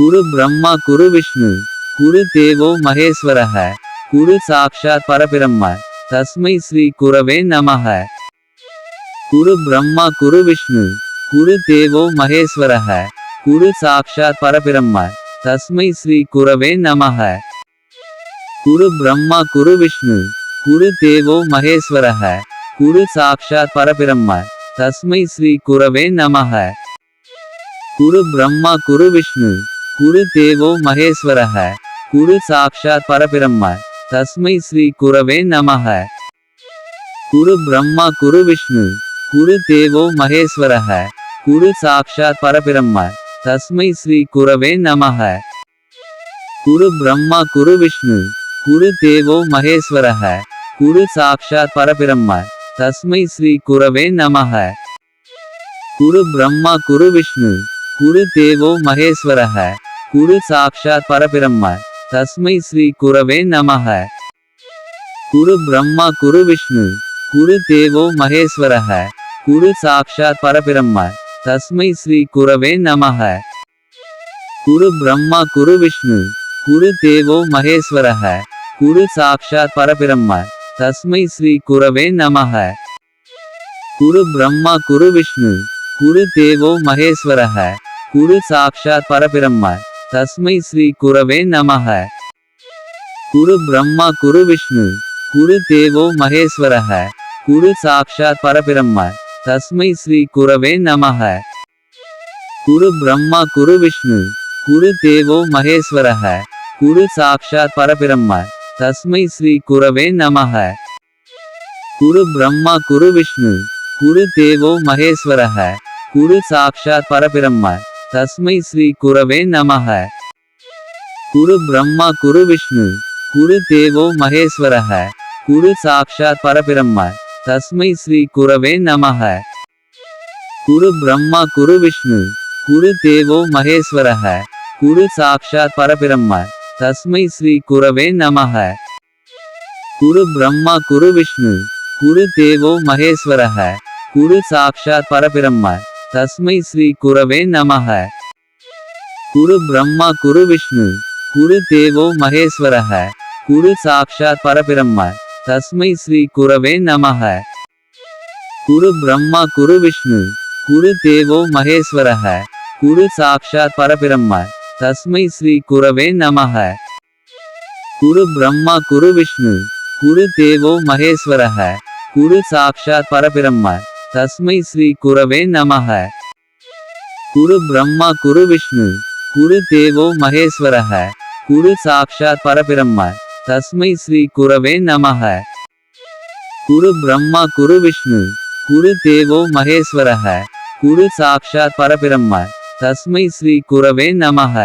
குரு பிரம்மா குரு விஷ்ணு குரு தேவோ மகேஸ்வரக குரு சாக்ஷாத் பரபிரம்ம தஸ்மை ஸ்ரீ குரவே நமக குரு பிரம்மா குரு விஷ்ணு குரு தேவோ மகேஸ்வரக குரு சாக்ஷாத் பரபிரம்ம தஸ்மை ஸ்ரீ குரவே நமக குரு பிரம்மா குரு விஷ்ணு குரு தேவோ மகேஸ்வரக குரு சாக்ஷாத் பரபிரம்ம தஸ்மை ஸ்ரீ குரவே நமக குரு பிரம்மா குரு விஷ்ணு குரு தேவோ மகேஸ்வரக. குரு சாக்ஷாத் பரபிரம்ம. தஸ்மை ஸ்ரீ குரவே நமக. குரு பிரம்மா குரு விஷ்ணு. குரு தேவோ மகேஸ்வரக. குரு சாக்ஷாத் பரபிரம்ம. தஸ்மை ஸ்ரீ குரவே நமக. குரு பிரம்மா குரு விஷ்ணு. குரு தேவோ மகேஸ்வரக. குரு சாக்ஷாத் பரபிரம்ம. தஸ்மை ஸ்ரீ குரவே நமக. குரு பிரம்மா குரு விஷ்ணு. குரு தேவோ மகேஸ்வரக குரு சாக்ஷாத் பரபிரம்ம. தஸ்மை ஸ்ரீ குரவே நமக குரு பிரம்மா குரு விஷ்ணு. குரு தேவோ மகேஸ்வரக குரு சாக்ஷாத் பரபிரம்ம. தஸ்மை ஸ்ரீ குரவே நமக குரு பிரம்மா குரு விஷ்ணு. குரு தேவோ மகேஸ்வரக குரு சாக்ஷாத் பரபிரம்ம. தஸ்மை ஸ்ரீ குரவே நமக குரு பிரம்மா குரு விஷ்ணு. குரு தேவோ மகேஸ்வரக குரு சாக்ஷாத் பரபிரம்ம. தஸ்மை ஸ்ரீ குரவே நமக குரு பிரம்மா குரு விஷ்ணு. குரு தேவோ மகேஸ்வரஹ. குரு சாக்ஷாத் பரபிரம்ம. தஸ்மை ஸ்ரீ குரவே நமக குரு பிரம்மா குரு விஷ்ணு. குரு தேவோ மகேஸ்வரஹ. குரு சாக்ஷாத் பரபிரம்ம. தஸ்மை ஸ்ரீ குரவே நமக குரு பிரம்மா குரு விஷ்ணு. குரு தேவோ மகேஸ்வரஹ. குரு சாக்ஷாத் பரபிரம்ம. தஸ்மை ஸ்ரீ குரவே நமக குரு பிரம்மா குரு விஷ்ணு குரு தேவோ மகேஸ்வரஹ குரு சாக்ஷாத் பரபிரம்ம தஸ்மை ஸ்ரீ குரவே நமக குரு பிரம்மா குரு விஷ்ணு குரு தேவோ மகேஸ்வரஹ குரு சாக்ஷாத் பரபிரம்ம தஸ்மை ஸ்ரீ குரவே நமக குரு பிரம்மா குரு விஷ்ணு குரு தேவோ மகேஸ்வரஹ குரு சாக்ஷாத் பரபிரம்ம தஸ்மை ஸ்ரீ குரவே நமக குரு பிரம்மா குரு விஷ்ணு குரு தேவோ மகேஸ்வரஹ குரு சாக்ஷாத் பரபிரம்ம தஸ்மை ஸ்ரீ குரவே நமக குரு பிரம்மா குரு விஷ்ணு குரு தேவோ மகேஸ்வரஹ குரு சாக்ஷாத் பரபிரம்ம தஸ்மை ஸ்ரீ குரவே நமக குரு பிரம்மா குரு விஷ்ணு குரு தேவோ மகேஸ்வரஹ குரு சாக்ஷாத் பரபிரம்ம தஸ்மை ஸ்ரீ குரவே நமக. குரு பிரம்மா குரு விஷ்ணு குரு தேவோ மகேஸ்வரஹ குரு சாக்ஷாத் பரபிரம்ம தஸ்மை ஸ்ரீ குரவே நமக. குரு பிரம்மா குரு விஷ்ணு குரு தேவோ மகேஸ்வரஹ குரு சாக்ஷாத் பரபிரம்ம தஸ்மை ஸ்ரீ குரவே நமக.